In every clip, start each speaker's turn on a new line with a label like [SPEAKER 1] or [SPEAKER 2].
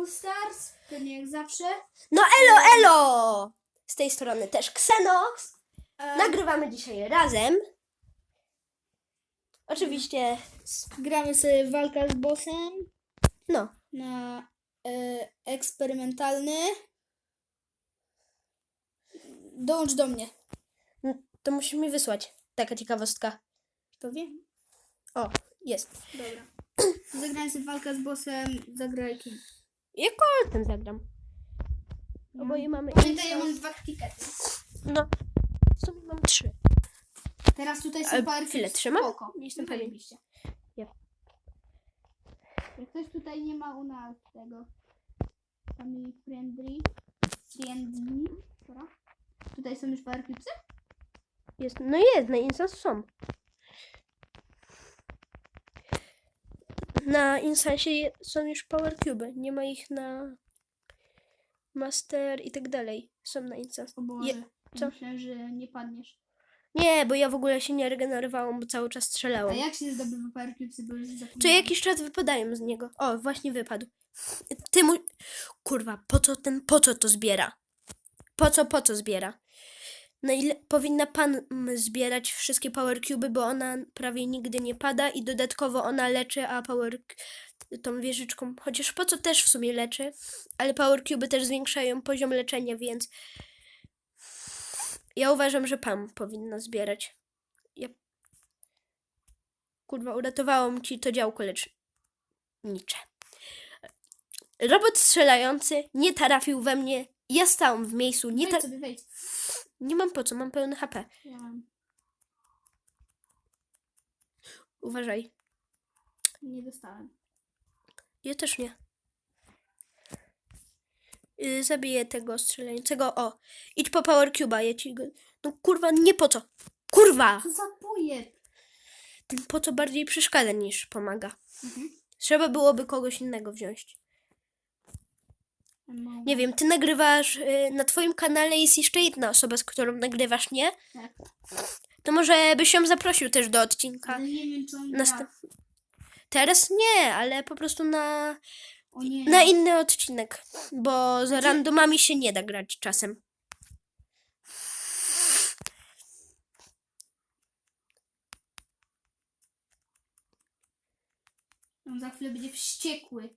[SPEAKER 1] Brawl Stars, pewnie jak zawsze.
[SPEAKER 2] No elo, elo! Z tej strony też Xenox.
[SPEAKER 1] E,
[SPEAKER 2] Nagrywamy dzisiaj razem. Oczywiście,
[SPEAKER 1] gramy sobie walka z bossem
[SPEAKER 2] no,
[SPEAKER 1] na e, eksperymentalny. Dołącz do mnie.
[SPEAKER 2] to musisz mi wysłać. Taka ciekawostka.
[SPEAKER 1] To wiem.
[SPEAKER 2] O, jest.
[SPEAKER 1] Dobra. Zagrałem sobie walka z bossem, zagraj kim.
[SPEAKER 2] Ja koltem zagram. Oboje mamy...
[SPEAKER 1] Pamiętaj, ja mam dwa tikety.
[SPEAKER 2] No, w sumie mam trzy.
[SPEAKER 1] Teraz tutaj są
[SPEAKER 2] Ale
[SPEAKER 1] power
[SPEAKER 2] chwilę,
[SPEAKER 1] cubes.
[SPEAKER 2] trzyma?
[SPEAKER 1] Spoko.
[SPEAKER 2] Nie jestem
[SPEAKER 1] No
[SPEAKER 2] pewien.
[SPEAKER 1] zajebiście.
[SPEAKER 2] Ja.
[SPEAKER 1] Jak ktoś tutaj nie ma u nas tego family friendly, friendly, dobra. Tutaj są już power cubesy?
[SPEAKER 2] Jest, no jest, na Insans są. Na Insansie są już Power Cube. Nie ma ich na Master i tak dalej. Są na Insans.
[SPEAKER 1] O Boże,
[SPEAKER 2] Je- co?
[SPEAKER 1] myślałem, że nie padniesz.
[SPEAKER 2] Nie, bo ja w ogóle się nie regenerowałam, bo cały czas
[SPEAKER 1] A
[SPEAKER 2] strzelałam.
[SPEAKER 1] jak się zdobywa power cubesy, bo już zapomniałam.
[SPEAKER 2] jakiś czas wypadają z niego. O, właśnie wypadł. Ty mu... Kurwa, po co ten, po co to zbiera? Po co, po co zbiera? Na ile powinna pan zbierać wszystkie Power Cube, bo ona prawie nigdy nie pada i dodatkowo ona leczy, a Power tą wieżyczką, chociaż po co też w sumie leczy, ale Power Cube też zwiększają poziom leczenia, więc ja uważam, że pan powinna zbierać. Ja... Kurwa, uratowałam ci to działko lecznicze. Robot strzelający nie trafił we mnie. Ja stałam w miejscu. Nie, ta... nie mam po co, mam pełny HP.
[SPEAKER 1] Ja mam.
[SPEAKER 2] Uważaj.
[SPEAKER 1] Nie dostałem.
[SPEAKER 2] Ja też nie. Yy, zabiję tego strzelającego. O, idź po Power Cube'a, ja ci go... No kurwa, nie po co. Kurwa!
[SPEAKER 1] Co za pojeb?
[SPEAKER 2] Ten po co bardziej przeszkadza niż pomaga.
[SPEAKER 1] Mhm.
[SPEAKER 2] Trzeba byłoby kogoś innego wziąć.
[SPEAKER 1] Mam-
[SPEAKER 2] Nie wiem, ty nagrywasz, y, na twoim kanale jest jeszcze jedna osoba, z którą nagrywasz, nie?
[SPEAKER 1] Tak.
[SPEAKER 2] To może byś ją zaprosił też do odcinka.
[SPEAKER 1] Ale nie wiem, czy on
[SPEAKER 2] Następ-
[SPEAKER 1] gra.
[SPEAKER 2] Teraz nie, ale po prostu na,
[SPEAKER 1] O nie.
[SPEAKER 2] na inny odcinek, bo z randomami się nie da grać czasem.
[SPEAKER 1] On za chwilę będzie wściekły.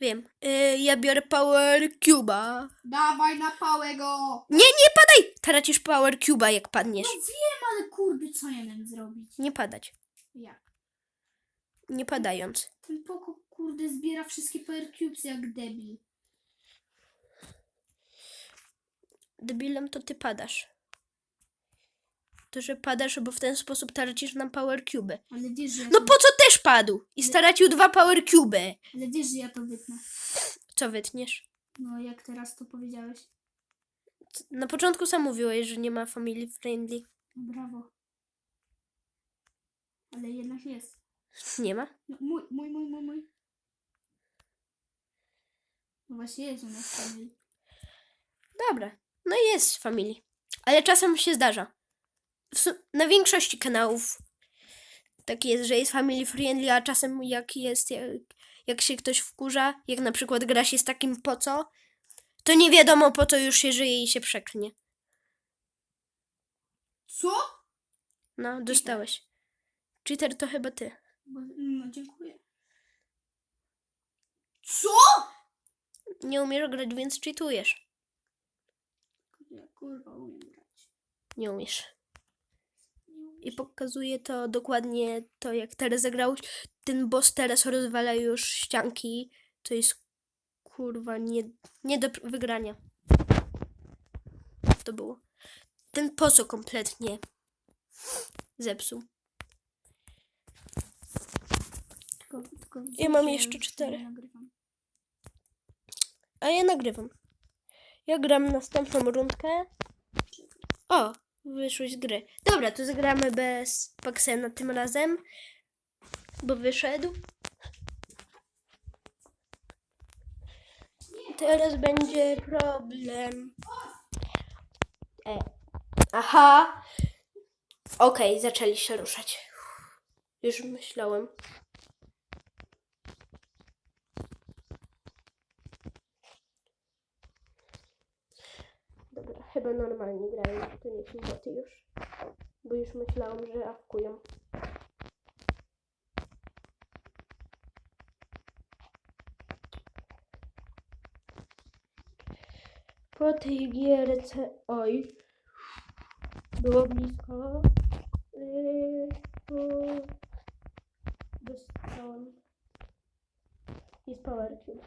[SPEAKER 2] Wiem, y, ja biorę Power Cube'a.
[SPEAKER 1] Dawaj na pałę go!
[SPEAKER 2] Nie, nie padaj! Tracisz Power Cube'a jak padniesz.
[SPEAKER 1] No wiem, ale kurde, co ja mam zrobić?
[SPEAKER 2] Nie padać.
[SPEAKER 1] Jak?
[SPEAKER 2] Nie padając.
[SPEAKER 1] Ten poko, kurde, zbiera wszystkie power cubes jak debil.
[SPEAKER 2] Debilem to ty padasz. Że padasz, bo w ten sposób tracisz nam Power Cube'y.
[SPEAKER 1] Ale wiesz, że ja
[SPEAKER 2] No
[SPEAKER 1] to,
[SPEAKER 2] po co też padł? I stracił dwa Power Cube'y.
[SPEAKER 1] ale wiesz, że ja to wytnę.
[SPEAKER 2] Co wytniesz?
[SPEAKER 1] No, jak teraz to powiedziałeś.
[SPEAKER 2] Na początku sam mówiłeś, że nie ma family friendly.
[SPEAKER 1] No, brawo. Ale jednak jest.
[SPEAKER 2] Nie ma?
[SPEAKER 1] No, mój, mój, mój, mój, mój. No właśnie jest u nas family.
[SPEAKER 2] Dobra. No i jest family. Ale czasem się zdarza. Na większości kanałów tak jest, że jest family friendly, a czasem jak jest, jak, jak się ktoś wkurza, jak na przykład gra się z takim po co, to nie wiadomo po co już się żyje i się przeklnie.
[SPEAKER 1] Co?
[SPEAKER 2] No, dostałeś. Cheater to chyba ty.
[SPEAKER 1] Bo, no, dziękuję. Co?
[SPEAKER 2] Nie umiesz grać, więc cheatujesz.
[SPEAKER 1] Ja kurwa umiem grać.
[SPEAKER 2] Nie umiesz. I pokazuje to dokładnie to, jak teraz zagrałeś. Ten boss teraz rozwala już ścianki. To jest kurwa nie, nie do wygrania. To było. Ten poso kompletnie zepsuł.
[SPEAKER 1] Tylko, tylko
[SPEAKER 2] Ja mam jeszcze cztery. A ja nagrywam. Ja gram następną rundkę. O, wyszłeś z gry. Dobra, to zagramy bez Paxena tym razem. Bo wyszedł. Teraz będzie problem. E. Aha. Okej, zaczęli się ruszać. Już myślałem. Trzeba normalnie grają, to nie są boty już. Bo już myślałam, że awkują. Po tej gierce, oj, było blisko. Yy, dostałam. Jest power cube.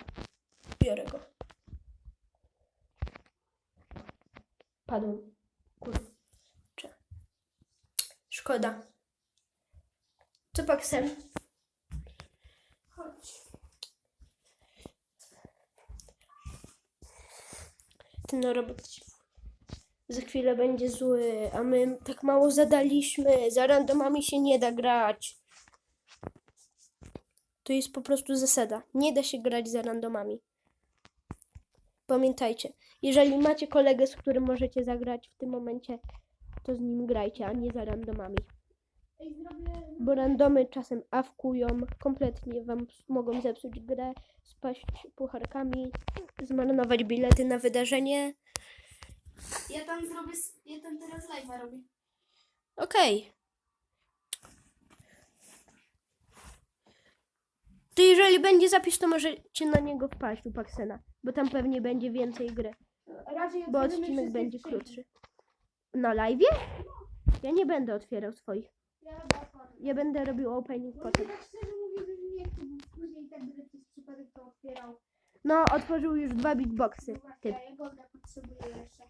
[SPEAKER 2] Biorę go. Padłem. Kurczę. Szkoda. Co pak sen? Chodź. Ten robot za chwilę będzie zły, a my tak mało zadaliśmy. Za randomami się nie da grać. To jest po prostu zasada. Nie da się grać za randomami. Pamiętajcie, jeżeli macie kolegę, z którym możecie zagrać w tym momencie, to z nim grajcie, a nie za randomami. Bo randomy czasem awkują, kompletnie wam mogą zepsuć grę, spaść pucharkami, zmarnować bilety na wydarzenie.
[SPEAKER 1] Ja tam zrobię... Ja tam teraz live'a robię.
[SPEAKER 2] Okej. To jeżeli będzie zapis, to możecie na niego wpaść u Paxena, bo tam pewnie będzie więcej gry,
[SPEAKER 1] Raczej
[SPEAKER 2] bo
[SPEAKER 1] otworzymy
[SPEAKER 2] odcinek
[SPEAKER 1] wszystkie
[SPEAKER 2] będzie
[SPEAKER 1] skrzynki.
[SPEAKER 2] krótszy. Na live? Ja nie będę otwierał swoich.
[SPEAKER 1] Ja robię otworzę.
[SPEAKER 2] Ja będę robił opening
[SPEAKER 1] Bo
[SPEAKER 2] potem.
[SPEAKER 1] tak szczerze mówiąc, że nie chcę, bo później tak będę przez przypadek to otwierał.
[SPEAKER 2] No, otworzył już dwa beatboxy.
[SPEAKER 1] No właśnie,
[SPEAKER 2] Typ.
[SPEAKER 1] a ja golda potrzebuję jeszcze.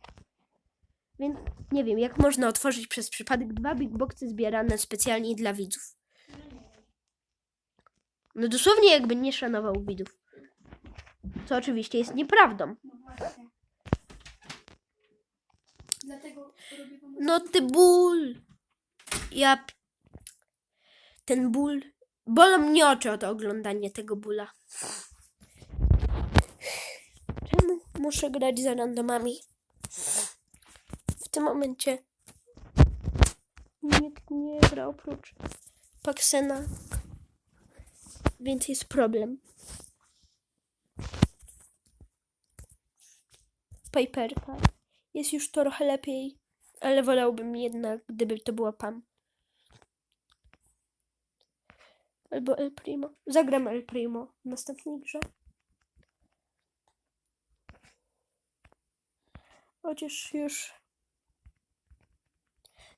[SPEAKER 2] Więc nie wiem, jak można otworzyć przez przypadek dwa beatboxy zbierane specjalnie dla widzów.
[SPEAKER 1] No
[SPEAKER 2] dosłownie jakby nie szanował widzów. Co oczywiście jest nieprawdą.
[SPEAKER 1] No. Dlatego robię pomoc.
[SPEAKER 2] No ty ból. Ja. p- Ten ból. Bolą mnie oczy od oglądania tego bóla. Czemu muszę grać za randomami? W tym momencie nikt nie gra oprócz Paxena. Więc jest problem. Piperka. Jest już trochę lepiej, ale wolałbym jednak, gdyby to była Pam. Albo El Primo. Zagram El Primo w następnej grze. Chociaż już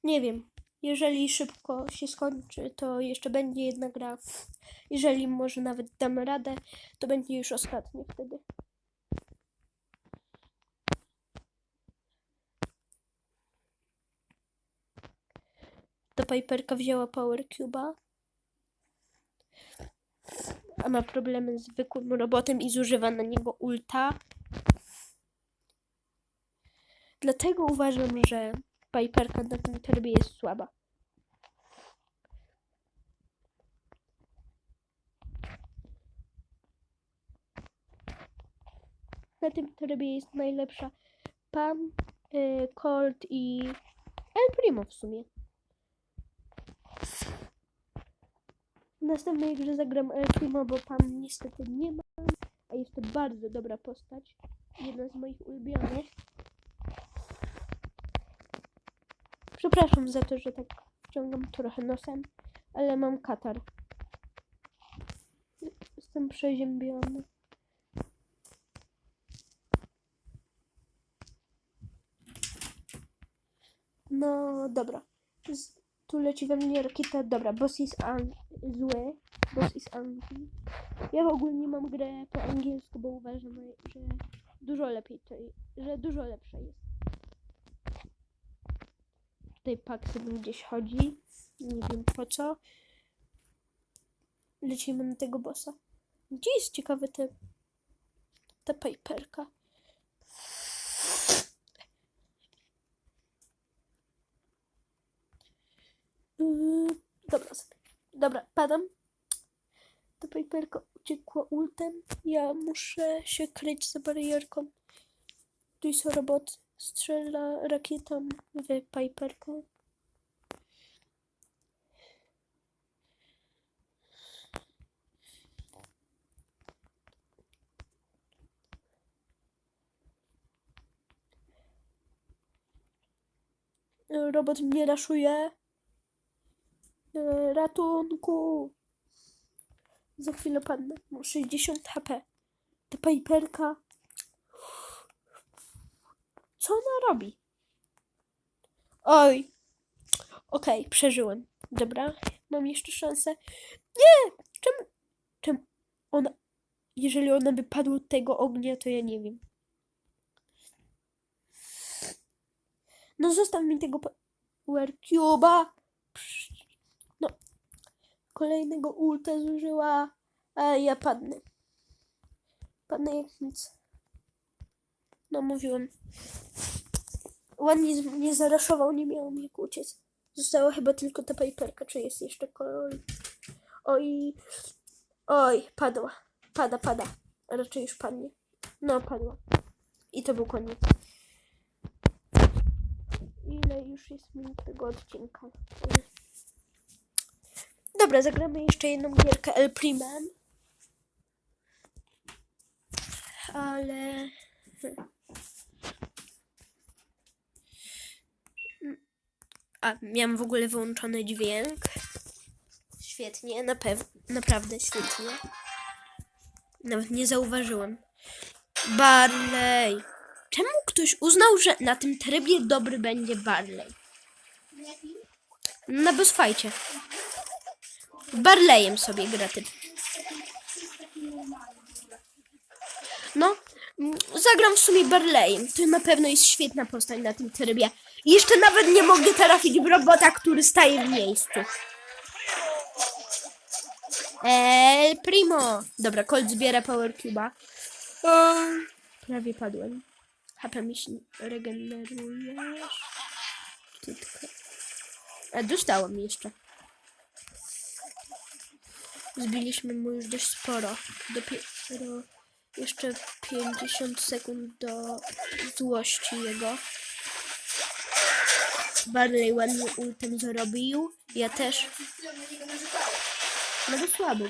[SPEAKER 2] nie wiem. Jeżeli szybko się skończy, to jeszcze będzie jedna gra. Jeżeli może nawet damy radę, to będzie już ostatnia wtedy. Ta Piperka wzięła Power Cube'a. A ma problemy z zwykłym robotem i zużywa na niego ulta. Dlatego uważam, że Piperka na tym trybie jest słaba. Na tym trybie jest najlepsza Pam, y, Colt i El Primo w sumie. W następnej grze zagram El Primo, bo Pam niestety nie ma, a jest to bardzo dobra postać. Jedna z moich ulubionych. Przepraszam za to, że tak wciągam trochę nosem, ale mam katar. Jestem przeziębiony. No dobra. Z, tu leci we mnie rakieta. Dobra, boss jest an- zły. Boss is angry. Ja w ogóle nie mam grę po angielsku, bo uważam, że dużo lepiej to że dużo lepsza jest. Tutaj Paxen gdzieś chodzi. Nie wiem po co. Lecimy na tego bossa. Gdzie jest ciekawy te, ta paperka? Yy, Dobra, sobie. Dobra, padam. Ta paperka uciekła ultem. Ja muszę się kryć za barierką. Tu jest robot. Strzela rakietą w paperkę. E, Robot mnie raszuje. E, Ratunku. Za chwilę padnę. Mam 60 HP. Ta Piperka. Co ona robi? Oj. Okej, przeżyłem. Dobra, mam jeszcze szansę. Nie! Czemu? Czemu ona... Jeżeli ona by padła tego ognia, to ja nie wiem. No zostaw mi tego Power Cube'a. No. Kolejnego ulta zużyła, a ja padnę. Padnę jak nic. No mówiłem. Ładnie mnie zaraszował, nie miałem jak uciec. Została chyba tylko ta paperka, czy jest jeszcze kolor? Oj. Oj, padła. Pada, pada. Raczej już padnie. No, padła. I to był koniec. Ile już jest minut tego odcinka? Dobra, zagramy jeszcze jedną gierkę El Primem. Ale... A, miałam w ogóle wyłączony dźwięk. Świetnie, na naprawdę świetnie. Nawet nie zauważyłem. Barley. Czemu ktoś uznał, że na tym trybie dobry będzie Barley? Na bossfajcie. Barleyem sobie gra typ. No, zagram w sumie Barleyem. To na pewno jest świetna postać na tym trybie. Jeszcze nawet nie mogę trafić w robota, który staje w miejscu. El Primo. Dobra, Colt zbiera Power Cube'a. Prawie padłem. HP mi się regenerujesz. Tylko. A jeszcze. Zbiliśmy mu już dość sporo. Dopiero jeszcze 50 sekund do złości jego. Barley ładnie ultem zarobił. Ja też. No to słabo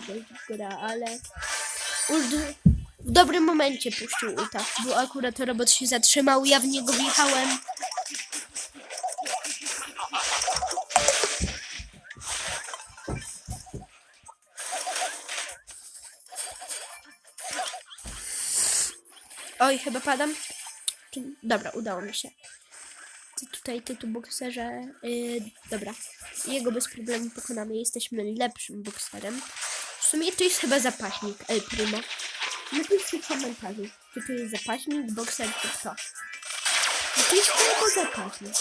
[SPEAKER 2] gra, ale ult w dobrym momencie puścił ulta, bo akurat robot się zatrzymał, ja w niego wjechałem. Oj, chyba padam. Dobra, udało mi się. Ty tutaj, ty tu bokserze. Yy, dobra. Jego bez problemu pokonamy. Jesteśmy lepszym bokserem. W sumie to jest chyba zapaśnik El Primo. Napiszcie w komentarzu, czy to jest zapaśnik, bokser, czy kto. No to jest chyba zapaśnik.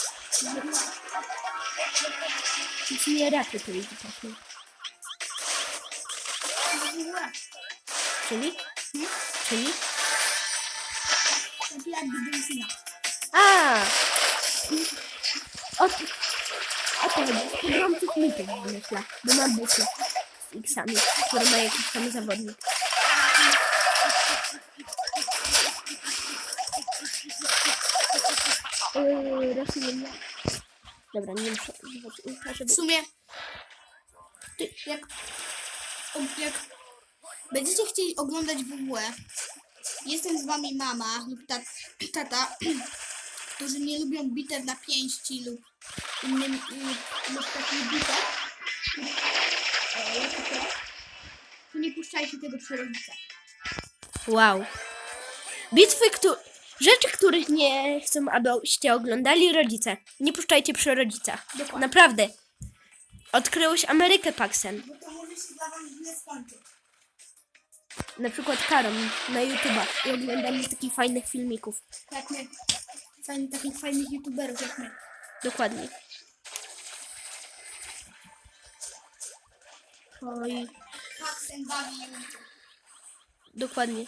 [SPEAKER 2] Więc nie raczej to jest zapaśnik. Czyli? Czyli?
[SPEAKER 1] Taki jakby benzyna.
[SPEAKER 2] A! O, o to chodzi. Z pogromców mitów myślę. Bo mam buty z X-ami, które ma jakiś tam zawodnik. Yy. Dobra, nie muszę używać żeby...
[SPEAKER 1] W sumie, ty, jak, jak będziecie chcieli oglądać WWE, jestem z wami mama lub tat, tata, którzy nie lubią bitew na pięści lub innym lub, takich bitew, e, to, nie puszczajcie tego przy rodzicach.
[SPEAKER 2] Wow. Bitwy, któ... Rzeczy, których nie chcą, abyście oglądali rodzice. Nie puszczajcie przy rodzicach.
[SPEAKER 1] Dokładnie.
[SPEAKER 2] Naprawdę. Odkryłeś Amerykę, Paxen.
[SPEAKER 1] Bo to może się dla was źle skończyć.
[SPEAKER 2] Na przykład Karom na YouTube'a i oglądanie takich fajnych filmików.
[SPEAKER 1] Jak my, fajny, takich fajnych youtuberów jak my.
[SPEAKER 2] Dokładnie. Oj,
[SPEAKER 1] Paxen bawił.
[SPEAKER 2] dokładnie.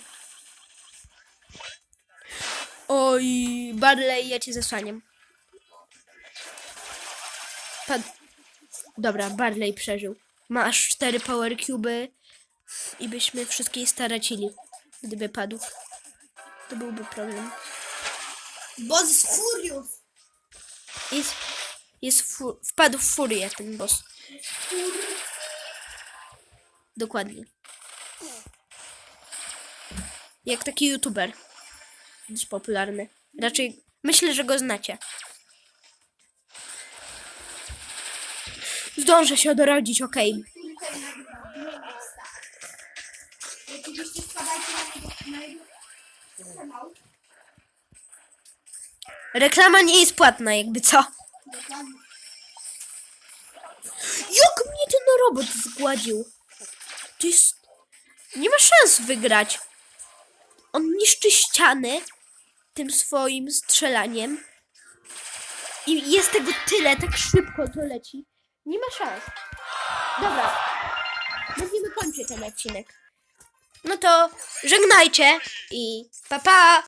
[SPEAKER 2] Oj, Barley, ja cię zasłaniam. Pad... Dobra, Barley przeżył. Ma aż cztery power cuby i byśmy wszystkie stracili, gdyby padł. To byłby problem.
[SPEAKER 1] Boss z Furious.
[SPEAKER 2] Jest, jest fu- wpadł w furię ten boss. Dokładnie. Jak taki youtuber. Dość popularny. Raczej myślę, że go znacie. zdążę się odrodzić, okej.
[SPEAKER 1] Oczywiście wpadajcie na niego, na jego kanał.
[SPEAKER 2] Reklama nie jest płatna, jakby co. Jak mnie ten robot zgładził? To jest... Nie ma szans wygrać. On niszczy ściany tym swoim strzelaniem. I jest tego tyle, tak szybko to leci. Nie ma szans. Dobra. Musimy kończyć ten odcinek. No to żegnajcie i pa pa!